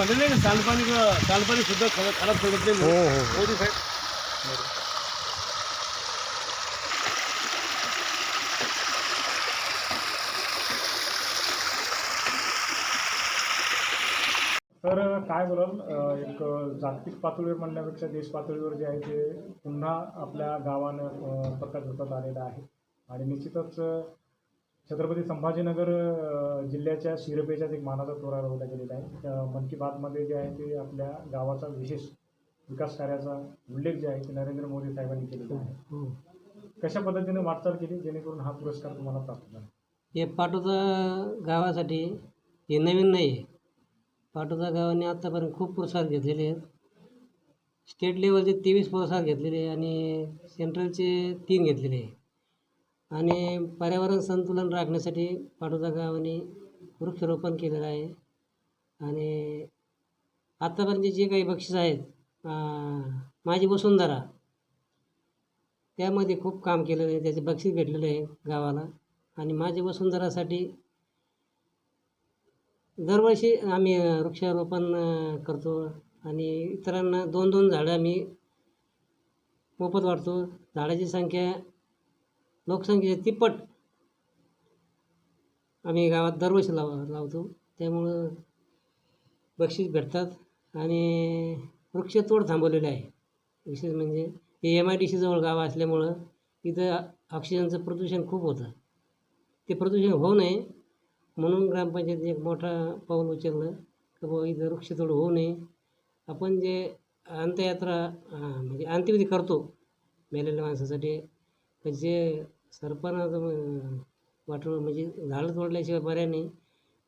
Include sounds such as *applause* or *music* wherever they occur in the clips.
म्हणले नाही का सांडपाणी सांडपाणी सुद्धा खराब खराब सोडत नाही हो हो मोदी साहेब. तर काय बोलाल अ, एक जागतिक पातळीवर म्हणण्यापेक्षा देश पातळीवर जे आहे ते पुन्हा आपल्या गावानं अ, प्रकाश झोतात आलेला आहे. आणि निश्चितच छत्रपती संभाजीनगर जिल्ह्याच्या शिरपेचात एक मानाचा तोरा रोवला गेलेला आहे. मन की बातमध्ये जे आहे ते आपल्या गावाचा विशेष विकास कार्याचा उल्लेख जे आहे ते नरेंद्र मोदी साहेबांनी केलेला आहे. कशा पद्धतीने वाटचाल केली जेणेकरून हा पुरस्कार तुम्हाला प्राप्त झाला? हे पाटोदा गावासाठी हे नवीन नाही आहे. पाटोदा गावाने आत्तापर्यंत खूप पुरस्कार घेतलेले आहेत. स्टेट लेवलचे तेवीस पुरस्कार घेतलेले आणि सेंट्रलचे तीन घेतलेले आहे. आणि पर्यावरण संतुलन राखण्यासाठी पाटोदा गावाने वृक्षारोपण केलेलं आहे. आणि आत्तापर्यंत जे काही बक्षीस आहेत माझी वसुंधरा त्यामध्ये खूप काम केलेलं आहे. त्याचे बक्षीस भेटलेलं आहे गावाला. आणि माझी वसुंधरासाठी दरवर्षी आम्ही वृक्षारोपण करतो. आणि इतरांना दोन दोन झाडं आम्ही मोफत वाटतो झाडाची संख्या लोकसंख्येच्या तिप्पट. आम्ही गावात दरवर्षी लाव लावतो. त्यामुळं बक्षीस भेटतात आणि वृक्षतोड थांबवलेले आहे. विशेष म्हणजे हे एम आय डी सीजवळ गाव असल्यामुळं इथं ऑक्सिजनचं प्रदूषण खूप होतं. ते प्रदूषण होऊ नये म्हणून ग्रामपंचायतीने एक मोठा पाऊल उचललं की बाबा इथं वृक्षतोड होऊ नये. आपण जे अंत्ययात्रा म्हणजे अंत्यविधी करतो मेलेल्या माणसासाठी जे सरपंच वाटव म्हणजे झाडं तोडल्याशिवाय पर्याय नाही.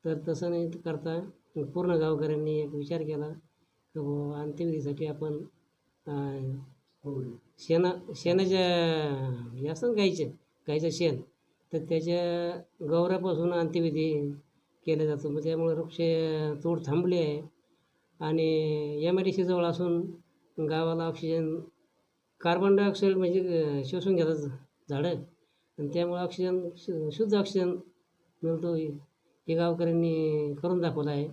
तर तसं नाही करता पूर्ण गावकऱ्यांनी एक विचार केला की बुवा अंत्यविधीसाठी आपण शेणा शेणाच्या हे असतं ना गाईचं शेण तर त्याच्या गौऱ्यापासून अंत्यविधी केला जातो. मग त्यामुळे वृक्ष तोड थांबली आहे. आणि एम आय डी सीजवळ असून गावाला ऑक्सिजन कार्बन डायऑक्साईड म्हणजे शोषून घेतात झाडं. आणि त्यामुळे ऑक्सिजन शु शुद्ध ऑक्सिजन मिळतो. हे गावकऱ्यांनी करून दाखवलं आहे.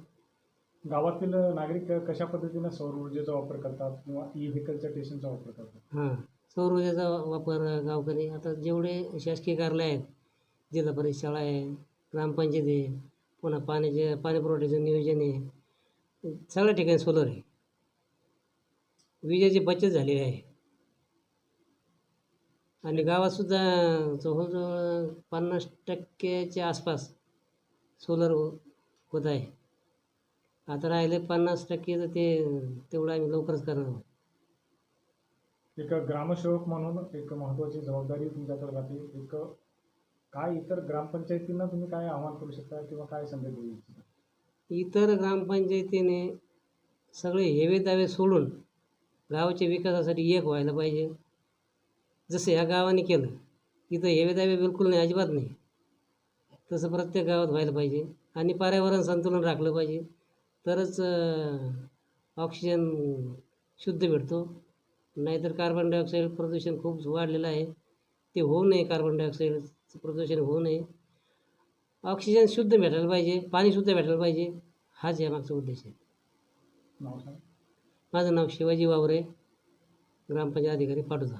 गावातील नागरिक कशा पद्धतीने सौर ऊर्जेचा वापर करतात किंवा ई व्हेकलच्या स्टेशनचा वापर करतात? हां सौर ऊर्जेचा वापर गावकरी आता जेवढे शासकीय कार्यालय आहेत जिल्हा परिषद शाळा आहे ग्रामपंचायत आहे पुन्हा पाण्याचे पाणी पुरवठ्याचं नियोजन आहे सगळ्या ठिकाणी सोलर आहे. विजेची बचत झालेली आहे. आणि गावातसुद्धा जवळजवळ पन्नास टक्क्याच्या आसपास सोलर होत आहे. आता राहिले पन्नास टक्के तर ते तेवढं आम्ही लवकरच करणार आहोत. एक ग्रामसेवक म्हणून एक महत्त्वाची जबाबदारी तुमच्याकडे राहते. एक काय इतर ग्रामपंचायतींना तुम्ही काय आवाहन करू शकता किंवा काय संदेश देऊ इच्छिता? इतर ग्रामपंचायतीने सगळे हेवे दावे सोडून गावाच्या विकासासाठी एक व्हायला पाहिजे. जसं ह्या गावाने केलं इथं हेवे दावे बिलकुल नाही अजिबात नाही. तसं प्रत्येक गावात व्हायला पाहिजे आणि पर्यावरण संतुलन राखलं पाहिजे. तरच ऑक्सिजन शुद्ध भेटतो. नाहीतर कार्बन डायऑक्साईड प्रदूषण खूप वाढलेलं आहे. ते होऊ नये कार्बन डायऑक्साईडचं प्रदूषण होऊ नये. ऑक्सिजन शुद्ध भेटायला पाहिजे पाणी शुद्ध भेटायला पाहिजे हाच यामागचा उद्देश आहे. माझं नाव शिवाजी वावरे ग्रामपंचायत अधिकारी पाटोदा.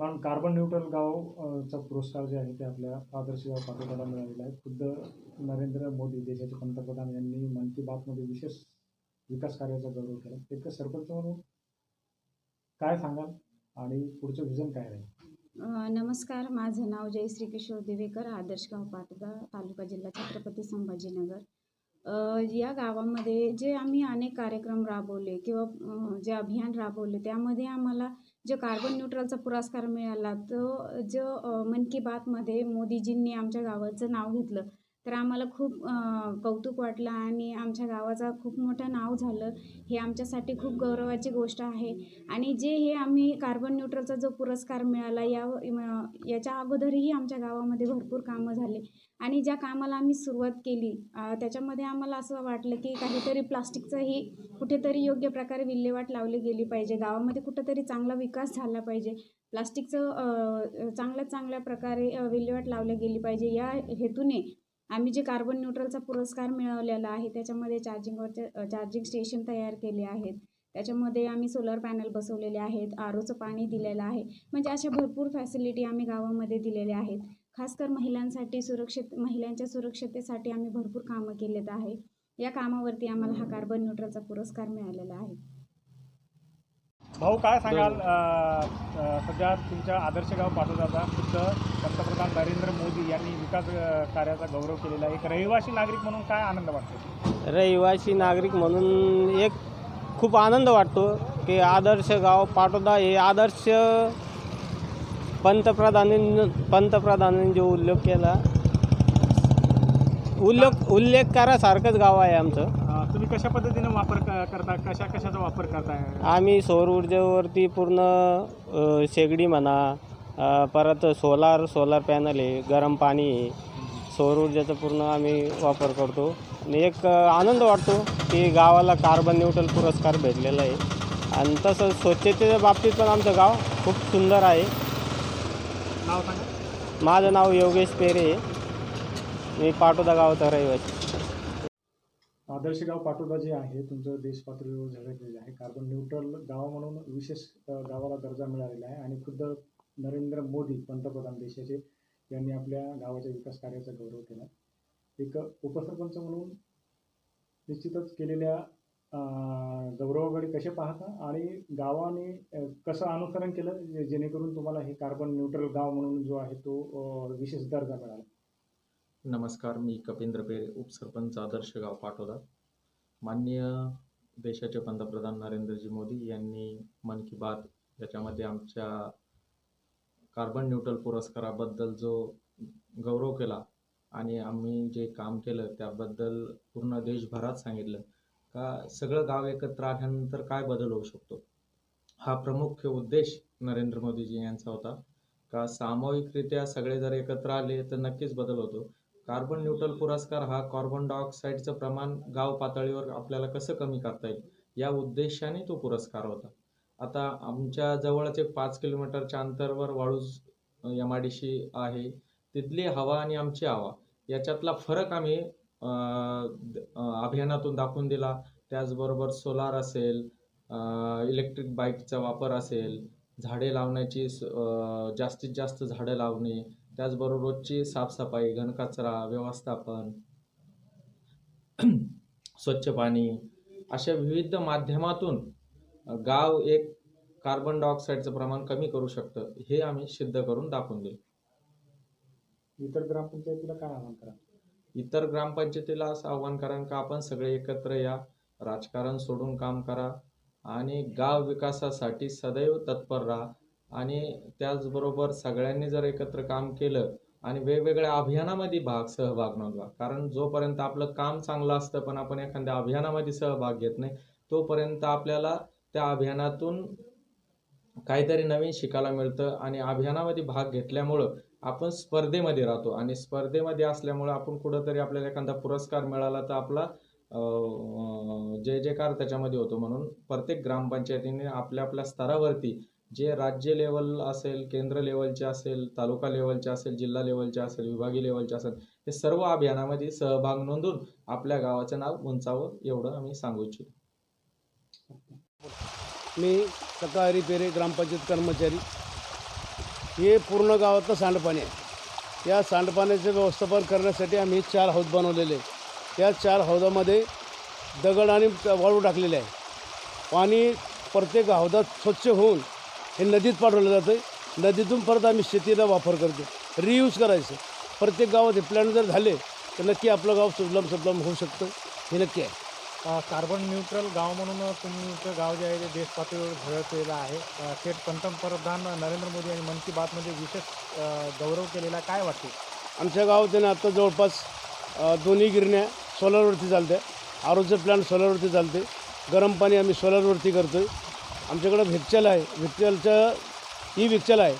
मॅडम कार्बन न्यूट्रल गाव चा पुरस्कार जे आहे ते आपल्या आदर्श गाव मिळालेला आहे. खुद्द नरेंद्र मोदी देशाचे पंतप्रधान यांनी मन की बातमध्ये विशेष विकास कार्याचा गौरव केला. एक सरपंच म्हणून काय सांगाल आणि पुढचं विजन काय राहील? नमस्कार. माझं नाव जयश्री किशोर दिवेकर आदर्श गाव पाटोदा तालुका जिल्हा छत्रपती संभाजीनगर. या गावामध्ये जे आम्ही अनेक कार्यक्रम राबवले किंवा जे अभियान राबवले त्यामध्ये आम्हाला जो कार्बन न्यूट्रलचा पुरस्कार मिळाला तो जो मन की बातमध्ये मोदीजींनी आमच्या गावाचं नाव घेतलं तर आम्हाला खूप कौतुक वाटलं आणि आमच्या गावाचा खूप मोठं नाव झालं. हे आमच्यासाठी खूप गौरवाची गोष्ट आहे. आणि जे हे आम्ही कार्बन न्यूट्रलचा जो पुरस्कार मिळाला या याच्या अगोदरही आमच्या गावामध्ये भरपूर कामं झाले. आणि ज्या कामाला आम्ही सुरुवात केली त्याच्यामध्ये आम्हाला असं वाटलं की काहीतरी प्लास्टिकचंही कुठेतरी योग्य प्रकारे विल्हेवाट लावली गेली पाहिजे. गावामध्ये कुठंतरी चांगला विकास झाला पाहिजे. प्लास्टिकचं चांगल्या चांगल्या प्रकारे विल्हेवाट लावली गेली पाहिजे. या हेतूने आम्ही जे कार्बन न्यूट्रलचा पुरस्कार मिळवलेला आहे त्याच्यामध्ये चार्जिंगवरचे चार्जिंग स्टेशन तयार केले आहेत. त्याच्यामध्ये आम्ही सोलर पॅनल बसवलेले आहेत आरोचं पाणी दिलेलं आहे. म्हणजे अशा भरपूर फॅसिलिटी आम्ही गावामध्ये दिलेल्या आहेत. खासकर महिलांसाठी सुरक्षित महिलांच्या सुरक्षतेसाठी आम्ही भरपूर कामं केलेत आहे. या कामावरती आम्हाला हा कार्बन न्यूट्रलचा पुरस्कार मिळालेला आहे. भाऊ काय सांगाल? सध्या तुमच्या आदर्श गाव पाटोदाचा खुद्द पंतप्रधान नरेंद्र मोदी यांनी विकास कार्याचा गौरव केलेला एक रहिवासी नागरिक म्हणून काय आनंद वाटतो? रहिवासी नागरिक म्हणून एक खूप आनंद वाटतो की आदर्श गाव पाटोदा हे आदर्श पंतप्रधानांनी पंतप्रधानांनी जो उल्लेख केला उल्लेख उल्लेख करासारखंच गाव आहे आमचं. कशा पद्धतीने वापर क- करता कशा कशाचा वापर करताय? आम्ही सौर ऊर्जेवरती पूर्ण अ, शेगडी म्हणा अ, परत सोलार सोलार पॅनल आहे गरम पाणी आहे. सौर ऊर्जेचा पूर्ण आम्ही वापर करतो. आणि एक अ, आनंद वाटतो की गावाला कार्बन न्यूट्रल पुरस्कार भेटलेला आहे. आणि तसं स्वच्छतेच्या बाबतीत पण आमचं गाव खूप सुंदर आहे. नाव सांगा. माझं नाव योगेश पेरे आहे. मी पाटोदा गावाचा रहिवासी. आदर्श गाव पाटोदा जे आहे तुमचं देश पातळीवर झळकलेलं आहे. कार्बन न्यूट्रल गाव म्हणून विशेष गावाला दर्जा मिळालेला आहे. आणि खुद्द नरेंद्र मोदी पंतप्रधान देशाचे यांनी आपल्या गावाच्या विकास कार्याचा गौरव केला. एक उपसरपंच म्हणून निश्चितच केलेल्या गौरवाकडे कसे पाहता आणि गावाने कसं अनुसरण केलं जेणेकरून तुम्हाला हे कार्बन न्यूट्रल गाव म्हणून जो आहे तो विशेष दर्जा मिळाला? नमस्कार मी कपिंद्र पेरे उपसरपंच आदर्श गाव पाटोदा. माननीय देशाचे पंतप्रधान नरेंद्रजी मोदी यांनी मन की बात याच्यामध्ये आमच्या कार्बन न्यूट्रल पुरस्काराबद्दल जो गौरव केला आणि आम्ही जे काम केलं त्याबद्दल पूर्ण देशभरात सांगितलं का सगळं गाव एकत्र आल्यानंतर काय बदल होऊ शकतो? हा प्रमुख उद्देश नरेंद्र मोदीजी यांचा होता. का सामूहिकरित्या सगळे जर एकत्र आले तर नक्कीच बदल होतो. कार्बन न्यूट्रल पुरस्कार हा कार्बन डायऑक्साईडचं प्रमाण गाव पातळीवर आपल्याला कसं कमी करता येईल? या उद्देशाने तो पुरस्कार होता. आता आमच्या जवळच एक पाच किलोमीटरच्या अंतरावर Waluj M I D C आहे. तिथली हवा आणि आमची हवा याच्यातला फरक आम्ही अभियानातून दाखवून दिला. त्याचबरोबर सोलार असेल इलेक्ट्रिक बाईकचा वापर असेल झाडे लावण्याची जास्तीत जास्त झाडं लावणे त्याचबरोबर रोजची साफसफाई घनकचरा व्यवस्थापन *clears throat* स्वच्छ पाणी अशा विविध माध्यमातून गाव एक कार्बन डायऑक्साईडचं प्रमाण कमी करू शकतं हे आम्ही सिद्ध करून दाखवून दिलं. इतर ग्रामपंचायतीला काय आवाहन करा? इतर ग्रामपंचायतीला असं आव्हान करा का आपण सगळे एकत्र या राजकारण सोडून काम करा आणि गाव विकासासाठी सदैव तत्पर राहा. आणि त्याचबरोबर सगळ्यांनी जर एकत्र काम केलं आणि वेगवेगळ्या अभियानामध्ये भाग सहभाग नोंदवा. कारण जोपर्यंत आपलं काम चांगलं असतं पण आपण एखाद्या अभियानामध्ये सहभाग घेत नाही तोपर्यंत आपल्याला त्या अभियानातून काहीतरी नवीन शिकायला मिळतं आणि अभियानामध्ये भाग घेतल्यामुळं आपण स्पर्धेमध्ये राहतो. आणि स्पर्धेमध्ये असल्यामुळं आपण कुठंतरी आपल्याला एखादा पुरस्कार मिळाला तर आपला जय जयकार त्याच्यामध्ये होतो म्हणून प्रत्येक ग्रामपंचायतीने आपल्या आपल्या स्तरावरती जे राज्य लेवल असेल केंद्र लेवलचे असेल तालुका लेवलचे असेल जिल्हा लेवलचे असेल विभागीय लेवलचे असेल हे सर्व अभियानामध्ये सहभाग नोंदून आपल्या गावाचं नाव उंचावं एवढं आम्ही सांगू इच्छितो. मी सकाळी पेरे ग्रामपंचायत कर्मचारी. हे पूर्ण गावातलं सांडपाणी आहे. या सांडपाण्याचे व्यवस्थापन करण्यासाठी आम्ही चार हौद बनवलेले त्या चार हौदामध्ये दगड आणि वाळू टाकलेले आहे. पाणी प्रत्येक हौदात स्वच्छ होऊन हे नदीत पाठवलं जातं नदीतून परत आम्ही शेतीला वापर करतो रियूज करायचं. प्रत्येक गावात हे प्लॅन जर झाले तर नक्की आपलं गाव सुजलाम सुफलाम होऊ शकतं. हे नक्की आहे. कार्बन न्यूट्रल गाव म्हणून तुमचं गाव जे आहे ते देश पातळीवर झळकलेलं आहे. थेट पंतप्रधान नरेंद्र मोदी यांनी मन की बातमध्ये विशेष गौरव केलेला काय वाटते आमच्या गावात त्याने आत्ता जवळपास दोन्ही गिरण्या सोलरवरती चालत्या. आरोचं प्लांट सोलरवरती चालते गरम पाणी आम्ही सोलरवरती करतो आहे आमच्याकडं व्हिक्चल आहे. व्हिक्चलचं ई व्हिक्चल आहे.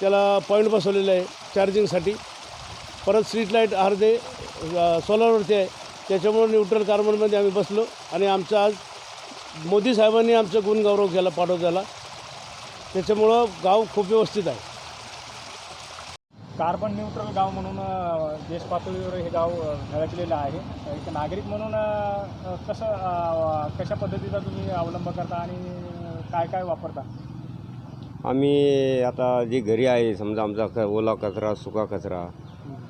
त्याला पॉईंट बसवलेलं आहे चार्जिंगसाठी. परत स्ट्रीट लाइट अर्धे सोलरवरती आहे. त्याच्यामुळं न्यूट्रल कार्बनमध्ये आम्ही बसलो आणि आमचं आज मोदी साहेबांनी आमचं गुणगौरव केला पाठवत्याला त्याच्यामुळं गाव खूप व्यवस्थित आहे. कार्बन न्यूट्रल गाव म्हणून देश पातळीवर हे गाव झळकलेलं आहे. एक नागरिक म्हणून कसं कशा पद्धतीचा तुम्ही अवलंब करता आणि काय काय वापरता? आम्ही आता जी घरी आहे समजा आमचा क ओला कचरा सुका कचरा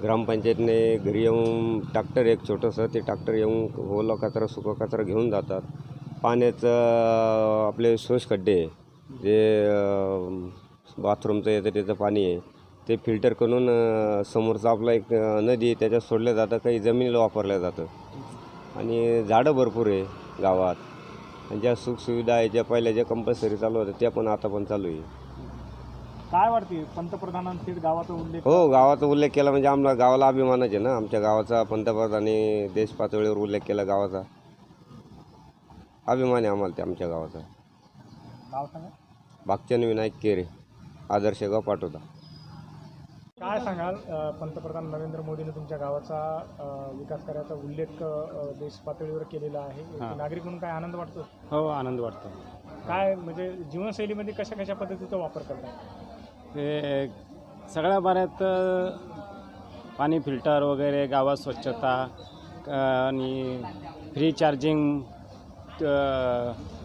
ग्रामपंचायतने घरी येऊन ट्रॅक्टर एक छोटंसं ते ट्रॅक्टर येऊन ओला कचरा सुका कचरा घेऊन जातात. पाण्याचं आपले शोष खड्डे जे अं, बाथरूमचं येतं त्याचं पाणी आहे ते फिल्टर करून अं, समोरचं आपलं एक अं, नदी आहे त्याच्यात सोडलं जातं काही जमिनीला वापरलं जातं. आणि झाडं भरपूर आहे गावात. आणि ज्या सुखसुविधा आहे ज्या पहिल्या ज्या कंपल्सरी चालू होत्या त्या पण आता पण चालू आहे. काय वाटते पंतप्रधानांनी थेट गावाचा उल्लेख हो गावाचा उल्लेख केला म्हणजे आम्हाला गावाला अभिमानच आहे ना. आमच्या गावाचा पंतप्रधानांनी देश पातळीवर उल्लेख केला गावाचा. अभिमान आहे आम्हाला ते आमच्या गावाचा. नाव सांगा. भागचंद विनायक केरे आदर्श गाव पाठवता काय सांगाल पंतप्रधान नरेंद्र मोदींनी तुमच्या गावाचा विकास कार्याचा उल्लेख देश पातळीवर केलेला आहे? नागरिक म्हणून काय आनंद वाटतो? हो आनंद वाटतो. काय म्हणजे जीवनशैलीमध्ये कशा कशा पद्धतीचा वापर करतात हे सगळ्या बऱ्यात पाणी फिल्टर वगैरे गावात स्वच्छता आणि फ्री चार्जिंग टू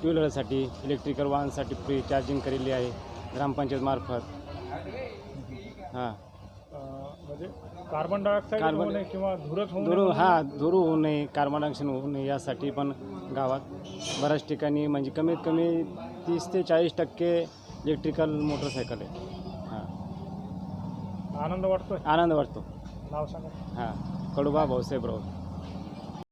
व्हीलरसाठी इलेक्ट्रिकल वाहनसाठी फ्री चार्जिंग केलेली आहे ग्रामपंचायतमार्फत हां. म्हणजे कार्बन डायऑक्साईड कार्बन- होऊ नये किंवा धुरच होऊ नये धुरू म्हणून? हां धुरू होऊ नये कार्बन डायऑक्साईड होऊ नये यासाठी पण गावात बऱ्याच ठिकाणी म्हणजे कमीत कमी तीस ते चाळीस टक्के इलेक्ट्रिकल मोटरसायकल आहे. हां. आनंद वाटतोय? आनंद वाटतो. नाव सांगा. हां. कडुबा भाऊसाहेब राऊत